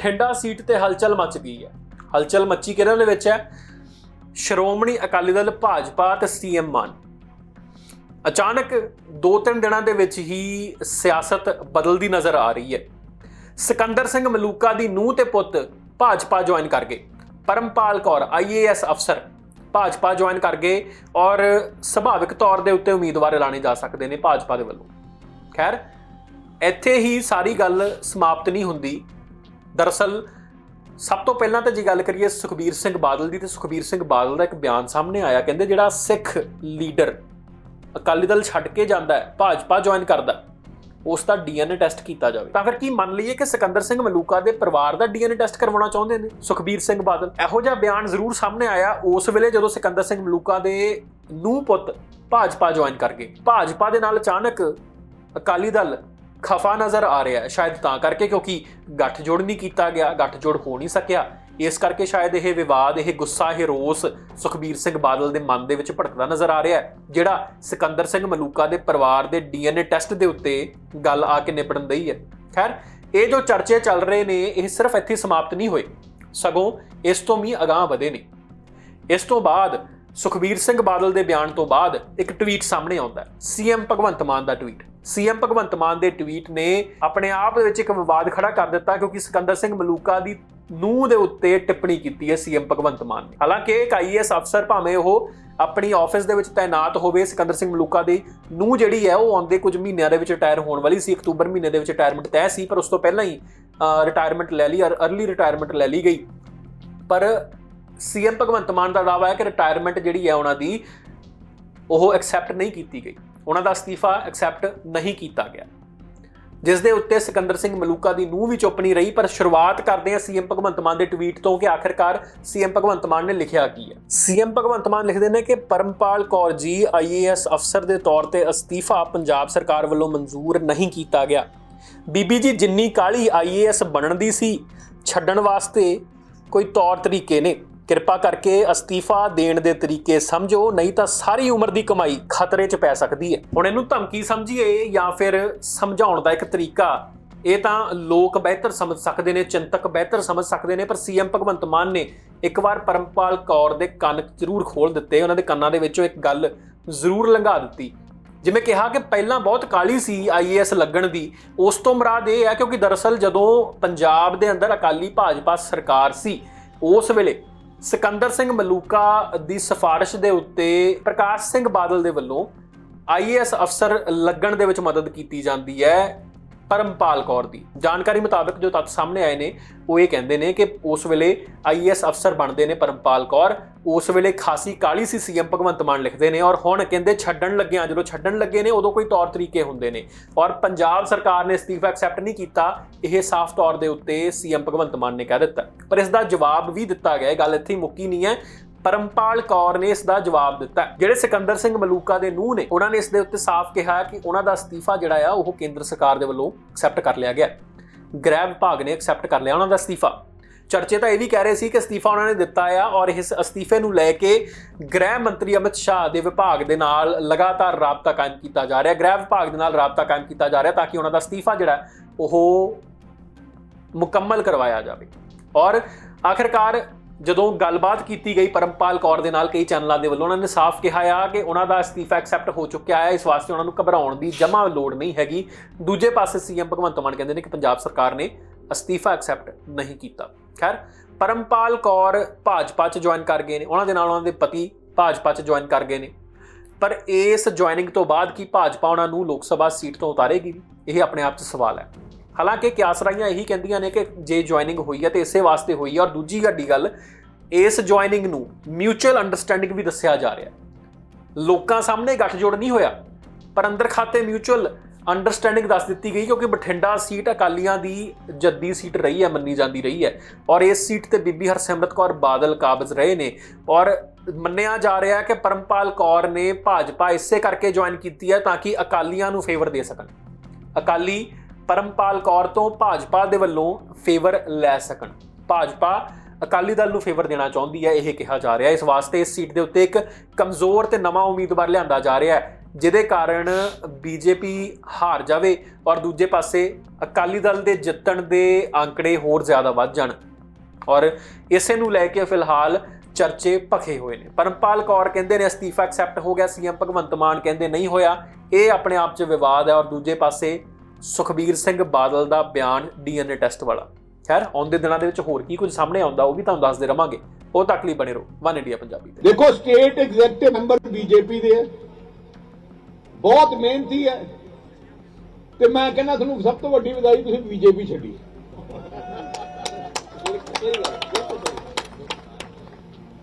Bathinda seat ਤੇ ਹਲਚਲ much ਗਈ ਹੈ। ਹਲਚਲ ਮੱਚੀ ਕਿਹਨਾਂ ਦੇ ਵਿੱਚ ਹੈ? ਸ਼੍ਰੋਮਣੀ ਅਕਾਲੀ ਦਲ ਭਾਜਪਾ ਤੇ ਸੀਐਮ ਮਾਨ। ਅਚਾਨਕ ਦੋ ਤਿੰਨ ਦਿਨਾਂ ਦੇ ਵਿੱਚ ਹੀ ਸਿਆਸਤ ਬਦਲਦੀ ਨਜ਼ਰ ਆ ਰਹੀ ਹੈ। ਸਿਕੰਦਰ ਸਿੰਘ ਮਲੂਕਾ ਦੀ ਨੂੰਹ ਤੇ ਪੁੱਤ ਭਾਜਪਾ ਜੁਆਇਨ ਕਰ ਗਏ। ਪਰਮਪਾਲ ਕੌਰ ਆਈਏਐਸ ਅਫਸਰ, ਭਾਜਪਾ ਜੁਆਇਨ ਕਰ ਗਏ ਔਰ ਸੁਭਾਵਿਕ ਤੌਰ ਦੇ ਉੱਤੇ ਉਮੀਦਵਾਰ ਐਲਾਨੇ ਜਾ ਸਕਦੇ ਨੇ ਭਾਜਪਾ ਦੇ ਵੱਲੋਂ। ਖੈਰ, ਇੱਥੇ ਹੀ ਸਾਰੀ ਗੱਲ ਸਮਾਪਤ ਨਹੀਂ ਹੁੰਦੀ। ਦਰਅਸਲ ਸਭ ਤੋਂ ਪਹਿਲਾਂ ਤਾਂ ਜੇ ਗੱਲ ਕਰੀਏ ਸੁਖਬੀਰ ਸਿੰਘ ਬਾਦਲ ਦੀ ਤੇ ਸੁਖਬੀਰ ਸਿੰਘ ਬਾਦਲ ਦਾ ਇੱਕ ਬਿਆਨ ਸਾਹਮਣੇ ਆਇਆ ਕਹਿੰਦੇ ਜਿਹੜਾ ਸਿੱਖ ਲੀਡਰ ਅਕਾਲੀ ਦਲ ਛੱਡ ਕੇ ਜਾਂਦਾ ਹੈ ਭਾਜਪਾ ਜੁਆਇਨ ਕਰਦਾ ਹੈ, ਉਸ ਦਾ ਡੀਐਨਏ ਟੈਸਟ ਕੀਤਾ ਜਾਵੇ। ਤਾਂ ਫਿਰ ਕੀ ਮੰਨ ਲਈਏ ਕਿ ਸਿਕੰਦਰ ਸਿੰਘ ਮਲੂਕਾ ਦੇ ਪਰਿਵਾਰ ਦਾ ਡੀਐਨਏ ਟੈਸਟ ਕਰਵਾਉਣਾ ਚਾਹੁੰਦੇ ਨੇ? ਸੁਖਬੀਰ ਸਿੰਘ ਬਾਦਲ ਇਹੋ ਜਿਹਾ ਬਿਆਨ ਜ਼ਰੂਰ ਸਾਹਮਣੇ ਆਇਆ ਉਸ ਵੇਲੇ ਜਦੋਂ ਸਿਕੰਦਰ ਸਿੰਘ ਮਲੂਕਾ ਦੇ ਨੂੰਹ ਪੁੱਤ ਭਾਜਪਾ ਜੁਆਇਨ ਕਰ ਗਏ। ਭਾਜਪਾ ਦੇ ਨਾਲ ਅਚਾਨਕ ਅਕਾਲੀ ਦਲ ਖਫਾ ਨਜ਼ਰ ਆ ਰਿਹਾ ਹੈ ਸ਼ਾਇਦ ਤਾਂ ਕਰਕੇ ਕਿਉਂਕਿ ਗੱਠਜੋੜ ਨਹੀਂ ਕੀਤਾ ਗਿਆ, ਗੱਠਜੋੜ ਹੋ ਨਹੀਂ ਸਕਿਆ। ਇਸ ਕਰਕੇ ਸ਼ਾਇਦ ਇਹ ਵਿਵਾਦ, ਇਹ ਗੁੱਸਾ, ਇਹ ਰੋਸ ਸੁਖਬੀਰ ਸਿੰਘ ਬਾਦਲ ਦੇ ਮਨ ਦੇ ਵਿੱਚ ਭੜਕਦਾ ਨਜ਼ਰ ਆ ਰਿਹਾ ਹੈ, ਜਿਹੜਾ ਸਿਕੰਦਰ ਸਿੰਘ ਮਲੂਕਾ ਦੇ ਪਰਿਵਾਰ ਦੇ ਡੀਐਨਏ ਟੈਸਟ ਦੇ ਉੱਤੇ ਗੱਲ ਆ ਕੇ ਨਿਪੜਨ ਦਈ ਹੈ। ਖੈਰ, ਇਹ ਜੋ ਚਰਚੇ ਚੱਲ ਰਹੇ ਨੇ, ਇਹ ਸਿਰਫ ਇੱਥੇ ਸਮਾਪਤ ਨਹੀਂ ਹੋਏ। ਸਗੋਂ ਇਸ ਤੋਂ ਵੀ ਅਗਾਹ ਵਧੇ ਨੇ। ਇਸ ਤੋਂ ਬਾਅਦ ਸੁਖਬੀਰ ਸਿੰਘ ਬਾਦਲ ਦੇ ਬਿਆਨ ਤੋਂ ਬਾਅਦ ਇੱਕ ਟਵੀਟ ਸਾਹਮਣੇ ਆਉਂਦਾ ਹੈ। ਸੀਐਮ ਭਗਵੰਤ ਮਾਨ ਦਾ ਟਵੀਟ ਸੀਐਮ ਭਗਵੰਤ ਮਾਨ ਦੇ ਟਵੀਟ ਨੇ ਆਪਣੇ ਆਪ ਦੇ ਵਿੱਚ ਇੱਕ ਵਿਵਾਦ ਖੜਾ ਕਰ ਦਿੱਤਾ ਕਿਉਂਕਿ ਸਿਕੰਦਰ ਸਿੰਘ ਮਲੂਕਾ ਦੀ ਨੂੰਹ ਦੇ ਉੱਤੇ ਟਿੱਪਣੀ ਕੀਤੀ ਹੈ ਸੀਐਮ ਭਗਵੰਤ ਮਾਨ ਨੇ। ਹਾਲਾਂਕਿ ਇੱਕ ਆਈਐਸ ਅਫਸਰ ਭਾਵੇਂ ਉਹ ਆਪਣੀ ਆਫਿਸ ਦੇ ਵਿੱਚ ਤਾਇਨਾਤ ਹੋਵੇ, ਸਿਕੰਦਰ ਸਿੰਘ ਮਲੂਕਾ ਦੀ ਨੂੰਹ ਜਿਹੜੀ ਹੈ ਉਹ ਆਉਂਦੇ ਕੁਝ ਮਹੀਨਿਆਂ ਦੇ ਵਿੱਚ ਰਿਟਾਇਰ ਹੋਣ ਵਾਲੀ ਸੀ, ਅਕਤੂਬਰ ਮਹੀਨੇ ਦੇ ਵਿੱਚ ਰਿਟਾਇਰਮੈਂਟ ਤੈਅ ਸੀ, ਪਰ ਉਸ ਤੋਂ ਪਹਿਲਾਂ ਹੀ ਰਿਟਾਇਰਮੈਂਟ ਲੈ ਲਈ ਅਰਲੀ ਰਿਟਾਇਰਮੈਂਟ ਲੈ ਲਈ ਗਈ। ਪਰ ਸੀਐਮ ਭਗਵੰਤ ਮਾਨ ਦਾ ਦਾਅਵਾ ਹੈ ਕਿ ਰਿਟਾਇਰਮੈਂਟ ਜਿਹੜੀ ਹੈ ਉਹਨਾਂ ਦੀ ਉਹ ਐਕਸੈਪਟ ਨਹੀਂ ਕੀਤੀ ਗਈ। ਉਹਨਾਂ ਦਾ ਅਸਤੀਫਾ ਐਕਸੈਪਟ ਨਹੀਂ ਕੀਤਾ ਗਿਆ। ਜਿਸ ਦੇ ਉੱਤੇ ਸਿਕੰਦਰ ਸਿੰਘ ਮਲੂਕਾ ਦੀ ਨੂੰਹ ਵੀ ਚੁੱਪ ਨਹੀਂ ਰਹੀ, ਪਰ ਸ਼ੁਰੂਆਤ ਕਰਦੇ ਹਾਂ ਸੀਐਮ ਭਗਵੰਤ ਮਾਨ ਦੇ ਟਵੀਟ ਤੋਂ ਕਿ ਆਖਿਰਕਾਰ ਸੀਐਮ ਭਗਵੰਤ ਮਾਨ ਨੇ ਲਿਖਿਆ ਕੀ ਹੈ। ਸੀਐਮ ਭਗਵੰਤ ਮਾਨ ਲਿਖਦੇ ਨੇ ਕਿ ਪਰਮਪਾਲ ਕੌਰ ਜੀ ਆਈਏਐਸ ਅਫਸਰ ਦੇ ਤੌਰ ਤੇ ਅਸਤੀਫਾ ਪੰਜਾਬ ਸਰਕਾਰ ਵੱਲੋਂ ਮਨਜ਼ੂਰ ਨਹੀਂ ਕੀਤਾ ਗਿਆ। ਬੀਬੀ ਜੀ, ਜਿੰਨੀ ਕਾਲੀ ਆਈਏਐਸ ਬਣਨ ਦੀ ਸੀ, ਛੱਡਣ ਵਾਸਤੇ ਕੋਈ ਤੌਰ ਤਰੀਕੇ ਨੇ। ਕਿਰਪਾ ਕਰਕੇ ਅਸਤੀਫਾ ਦੇਣ ਦੇ ਤਰੀਕੇ ਸਮਝੋ, ਨਹੀਂ ਤਾਂ ਸਾਰੀ ਉਮਰ ਦੀ ਕਮਾਈ ਖਤਰੇ 'ਚ ਪੈ ਸਕਦੀ ਹੈ। ਹੁਣ ਇਹਨੂੰ ਧਮਕੀ ਸਮਝੀਏ ਜਾਂ ਫਿਰ ਸਮਝਾਉਣ ਦਾ ਇੱਕ ਤਰੀਕਾ? ਇਹ ਤਾਂ ਲੋਕ ਬਿਹਤਰ ਸਮਝ ਸਕਦੇ ਨੇ, ਚਿੰਤਕ ਬਿਹਤਰ ਸਮਝ ਸਕਦੇ ਨੇ, ਪਰ ਸੀਐਮ ਭਗਵੰਤ ਮਾਨ ਨੇ ਇੱਕ ਵਾਰ ਪਰਮਪਾਲ ਕੌਰ ਦੇ ਕੰਨ ਜ਼ਰੂਰ ਖੋਲ ਦਿੱਤੇ, ਉਹਨਾਂ ਦੇ ਕੰਨਾਂ ਦੇ ਵਿੱਚੋਂ ਇੱਕ ਗੱਲ ਜ਼ਰੂਰ ਲੰਘਾ ਦਿੱਤੀ। ਜਿਵੇਂ ਕਿਹਾ ਕਿ ਪਹਿਲਾਂ ਬਹੁਤ ਕਾਲੀ ਸੀ ਆਈਏਐਸ ਲੱਗਣ ਦੀ, ਉਸ ਤੋਂ ਮੁਰਾਦ ਇਹ ਹੈ ਕਿਉਂਕਿ ਦਰਅਸਲ ਜਦੋਂ ਪੰਜਾਬ ਦੇ ਅੰਦਰ ਅਕਾਲੀ ਭਾਜਪਾ ਸਰਕਾਰ ਸੀ, ਉਸ ਵੇਲੇ ਸਿਕੰਦਰ ਸਿੰਘ ਮਲੂਕਾ ਦੀ ਸਿਫਾਰਿਸ਼ ਦੇ ਉੱਤੇ ਪ੍ਰਕਾਸ਼ ਸਿੰਘ ਬਾਦਲ ਦੇ ਵੱਲੋਂ ਆਈਏਐਸ ਅਫਸਰ ਲੱਗਣ ਦੇ ਵਿੱਚ ਮਦਦ ਕੀਤੀ ਜਾਂਦੀ ਹੈ। ਪਰਮਪਾਲ ਕੌਰ ਦੀ। ਜਾਣਕਾਰੀ ਮੁਤਾਬਕ ਜੋ ਤੱਥ ਸਾਹਮਣੇ ਆਏ ਨੇ, ਉਹ ਇਹ ਕਹਿੰਦੇ ਨੇ ਕਿ ਉਸ ਵੇਲੇ ਆਈਏਐਸ ਅਫਸਰ ਬਣਦੇ ਨੇ ਪਰਮਪਾਲ ਕੌਰ। ਉਸ ਵੇਲੇ ਖਾਸੀ ਕਾਲੀ ਸੀ ਸੀਐਮ ਭਗਵੰਤ ਮਾਨ ਲਿਖਦੇ ਨੇ ਔਰ ਹੁਣ ਕਹਿੰਦੇ ਛੱਡਣ ਲੱਗਿਆ ਜਦੋਂ ਛੱਡਣ ਲੱਗੇ ਨੇ, ਉਦੋਂ ਕੋਈ ਤੌਰ ਤਰੀਕੇ ਹੁੰਦੇ ਨੇ। ਔਰ ਪੰਜਾਬ ਸਰਕਾਰ ਨੇ ਅਸਤੀਫਾ ਐਕਸੈਪਟ ਨਹੀਂ ਕੀਤਾ, ਇਹ ਸਾਫ਼ ਤੌਰ ਦੇ ਉੱਤੇ ਸੀਐਮ ਭਗਵੰਤ ਮਾਨ ਨੇ ਕਹਿ ਦਿੱਤਾ। ਪਰ ਇਸ ਦਾ ਜਵਾਬ ਵੀ ਦਿੱਤਾ ਗਿਆ। ਗੱਲ ਇੱਥੇ ਮੁੱਕੀ ਨਹੀਂ ਹੈ। ਪਰਮਪਾਲ ਕੌਰ ਨੇ ਇਸ ਦਾ ਜਵਾਬ ਦਿੱਤਾ ਜਿਹੜੇ ਸਿਕੰਦਰ ਸਿੰਘ ਮਲੂਕਾ ਦੇ ਨੂੰਹ ਨੇ, ਉਹਨਾਂ ਨੇ ਇਸ ਦੇ ਉੱਤੇ ਸਾਫ਼ ਕਿਹਾ ਕਿ ਉਹਨਾਂ ਦਾ ਅਸਤੀਫਾ ਜਿਹੜਾ ਆ, ਉਹ ਕੇਂਦਰ ਸਰਕਾਰ ਦੇ ਵੱਲੋਂ ਐਕਸੈਪਟ ਕਰ ਲਿਆ ਗਿਆ ਗ੍ਰਹਿ ਵਿਭਾਗ ਨੇ ਐਕਸੈਪਟ ਕਰ ਲਿਆ ਉਹਨਾਂ ਦਾ ਅਸਤੀਫਾ। ਚਰਚੇ ਤਾਂ ਇਹ ਵੀ ਕਹਿ ਰਹੇ ਸੀ ਕਿ ਅਸਤੀਫਾ ਉਹਨਾਂ ਨੇ ਦਿੱਤਾ ਆ ਔਰ ਇਸ ਅਸਤੀਫੇ ਨੂੰ ਲੈ ਕੇ ਗ੍ਰਹਿ ਮੰਤਰੀ ਅਮਿਤ ਸ਼ਾਹ ਦੇ ਵਿਭਾਗ ਦੇ ਨਾਲ ਲਗਾਤਾਰ ਰਾਬਤਾ ਕਾਇਮ ਕੀਤਾ ਜਾ ਰਿਹਾ ਗ੍ਰਹਿ ਵਿਭਾਗ ਦੇ ਨਾਲ ਰਾਬਤਾ ਕਾਇਮ ਕੀਤਾ ਜਾ ਰਿਹਾ ਤਾਂ ਕਿ ਉਹਨਾਂ ਦਾ ਅਸਤੀਫਾ ਜਿਹੜਾ, ਉਹ ਮੁਕੰਮਲ ਕਰਵਾਇਆ ਜਾਵੇ। ਔਰ ਆਖਿਰਕਾਰ ਜਦੋਂ ਗੱਲਬਾਤ ਕੀਤੀ ਗਈ ਪਰਮਪਾਲ ਕੌਰ ਦੇ ਨਾਲ ਕਈ ਚੈਨਲਾਂ ਦੇ ਵੱਲੋਂ, ਉਹਨਾਂ ਨੇ ਸਾਫ਼ ਕਿਹਾ ਆ ਕਿ ਉਹਨਾਂ ਦਾ ਅਸਤੀਫਾ ਐਕਸੈਪਟ ਹੋ ਚੁੱਕਿਆ ਹੈ। ਇਸ ਵਾਸਤੇ ਉਹਨਾਂ ਨੂੰ ਘਬਰਾਉਣ ਦੀ ਜਮਾ ਲੋੜ ਨਹੀਂ ਹੈਗੀ। ਦੂਜੇ ਪਾਸੇ ਸੀਐਮ ਭਗਵੰਤ ਮਾਨ ਕਹਿੰਦੇ ਨੇ ਕਿ ਪੰਜਾਬ ਸਰਕਾਰ ਨੇ ਅਸਤੀਫਾ ਐਕਸੈਪਟ ਨਹੀਂ ਕੀਤਾ। ਖੈਰ, ਪਰਮਪਾਲ ਕੌਰ ਭਾਜਪਾ 'ਚ ਜੁਆਇਨ ਕਰ ਗਏ ਨੇ। ਉਹਨਾਂ ਦੇ ਨਾਲ ਉਹਨਾਂ ਦੇ ਪਤੀ ਭਾਜਪਾ 'ਚ ਜੁਆਇਨ ਕਰ ਗਏ ਨੇ। ਪਰ ਇਸ ਜੁਆਇਨਿੰਗ ਤੋਂ ਬਾਅਦ ਕੀ ਭਾਜਪਾ ਉਹਨਾਂ ਨੂੰ ਲੋਕ ਸਭਾ ਸੀਟ ਤੋਂ ਉਤਾਰੇਗੀ? ਇਹ ਆਪਣੇ ਆਪ 'ਚ ਸਵਾਲ ਹੈ। ਹਾਲਾਂਕਿ ਕਿਆਸਰਾਈਆਂ ਇਹੀ ਕਹਿੰਦੀਆਂ ਨੇ ਕਿ ਜੇ ਜੁਆਇਨਿੰਗ ਹੋਈ ਹੈ ਤੇ ਇਸੇ ਵਾਸਤੇ ਹੋਈ ਹੈ ਔਰ ਦੂਜੀ ਵੱਡੀ ਗੱਲ, ਇਸ ਜੁਆਇਨਿੰਗ ਨੂੰ ਮਿਊਚੁਅਲ ਅੰਡਰਸਟੈਂਡਿੰਗ ਵੀ ਦੱਸਿਆ ਜਾ ਰਿਹਾ ਲੋਕਾਂ ਸਾਹਮਣੇ ਗੱਠਜੋੜ ਨਹੀਂ ਹੋਇਆ, ਪਰ ਅੰਦਰ ਖਾਤੇ ਮਿਊਚੁਅਲ ਅੰਡਰਸਟੈਂਡਿੰਗ ਦੱਸ ਦਿੱਤੀ ਗਈ ਕਿਉਂਕਿ ਬਠਿੰਡਾ ਸੀਟ ਅਕਾਲੀਆਂ ਦੀ ਜੱਦੀ ਸੀਟ ਰਹੀ ਹੈ, ਮੰਨੀ ਜਾਂਦੀ ਰਹੀ ਹੈ। ਔਰ ਇਸ ਸੀਟ ਤੇ ਬੀਬੀ ਹਰਸਿਮਰਤ ਕੌਰ ਬਾਦਲ ਕਾਬਜ਼ ਰਹੇ ਨੇ। ਔਰ ਮੰਨਿਆ ਜਾ ਰਿਹਾ ਹੈ ਕਿ ਪਰਮਪਾਲ ਕੌਰ ਨੇ ਭਾਜਪਾ ਇਸੇ ਕਰਕੇ ਜੁਆਇਨ ਕੀਤੀ ਹੈ ਤਾਂ ਕਿ ਅਕਾਲੀਆਂ ਨੂੰ ਫੇਵਰ ਦੇ ਸਕਣ। ਅਕਾਲੀ ਪਰਮਪਾਲ ਕੌਰ ਤੋਂ ਭਾਜਪਾ ਦੇ ਵੱਲੋਂ ਫੇਵਰ ਲੈ ਸਕਣ। ਭਾਜਪਾ ਅਕਾਲੀ ਦਲ ਨੂੰ ਫੇਵਰ ਦੇਣਾ ਚਾਹੁੰਦੀ ਹੈ, ਇਹ ਕਿਹਾ ਜਾ ਰਿਹਾ ਇਸ ਵਾਸਤੇ ਇਸ ਸੀਟ ਦੇ ਉੱਤੇ ਇੱਕ ਕਮਜ਼ੋਰ ਤੇ ਨਵਾਂ ਉਮੀਦਵਾਰ ਲਿਆਂਦਾ ਜਾ ਰਿਹਾ ਹੈ, ਜਿਹਦੇ ਕਾਰਨ ਬੀਜੇਪੀ ਹਾਰ ਜਾਵੇ ਔਰ ਦੂਜੇ ਪਾਸੇ ਅਕਾਲੀ ਦਲ ਦੇ ਜਿੱਤਣ ਦੇ ਅੰਕੜੇ ਹੋਰ ਜ਼ਿਆਦਾ ਵੱਧ ਜਾਣ। ਔਰ ਇਸੇ ਨੂੰ ਲੈ ਕੇ ਫਿਲਹਾਲ ਚਰਚੇ ਭਖੇ ਹੋਏ ਨੇ। ਪਰਮਪਾਲ ਕੌਰ ਕਹਿੰਦੇ ਨੇ, ਅਸਤੀਫਾ ਐਕਸੈਪਟ ਹੋ ਗਿਆ ਸੀਐਮ ਭਗਵੰਤ ਮਾਨ ਕਹਿੰਦੇ ਨਹੀਂ ਹੋਇਆ। ਇਹ ਆਪਣੇ ਆਪ 'ਚ ਵਿਵਾਦ ਹੈ ਔਰ ਦੂਜੇ ਪਾਸੇ ਸੁਖਬੀਰ ਸਿੰਘ ਬਾਦਲ ਦਾ ਬਿਆਨ ਡੀਐਨਏ ਟੈਸਟ ਵਾਲਾ। ਖੈਰ, ਆਉਂਦੇ ਦਿਨਾਂ ਦੇ ਵਿੱਚ ਹੋਰ ਕੀ ਕੁਝ ਸਾਹਮਣੇ ਆਉਂਦਾ, ਉਹ ਵੀ ਤੁਹਾਨੂੰ ਦੱਸਦੇ ਰਵਾਂਗੇ। ਉਹ ਤੱਕ ਲਈ ਬਣੇ ਰਹੋ, ਵਨ ਇੰਡੀਆ ਪੰਜਾਬੀ ਤੇ। ਦੇਖੋ ਸਟੇਟ ਐਗਜ਼ੈਕਟਿਵ ਮੈਂਬਰ ਬੀਜੇਪੀ ਦੇ ਹੈ। ਬਹੁਤ ਮਿਹਨਤੀ ਹੈ। ਤੇ ਮੈਂ ਕਹਿੰਦਾ ਤੁਹਾਨੂੰ ਸਭ ਤੋਂ ਵੱਡੀ ਵਧਾਈ ਤੁਸੀਂ ਬੀਜੇਪੀ ਛੱਡੀ।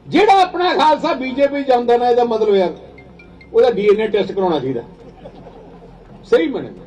ਜਿਹੜਾ ਆਪਣਾ ਖਾਲਸਾ ਬੀਜੇਪੀ ਜਾਂਦਾ ਨਾ, ਇਹਦਾ ਮਤਲਬ ਯਾਰ ਉਹਦਾ ਡੀਐਨਏ ਟੈਸਟ ਕਰਾਉਣਾ ਚਾਹੀਦਾ। ਸਹੀ ਮੰਨਿਆ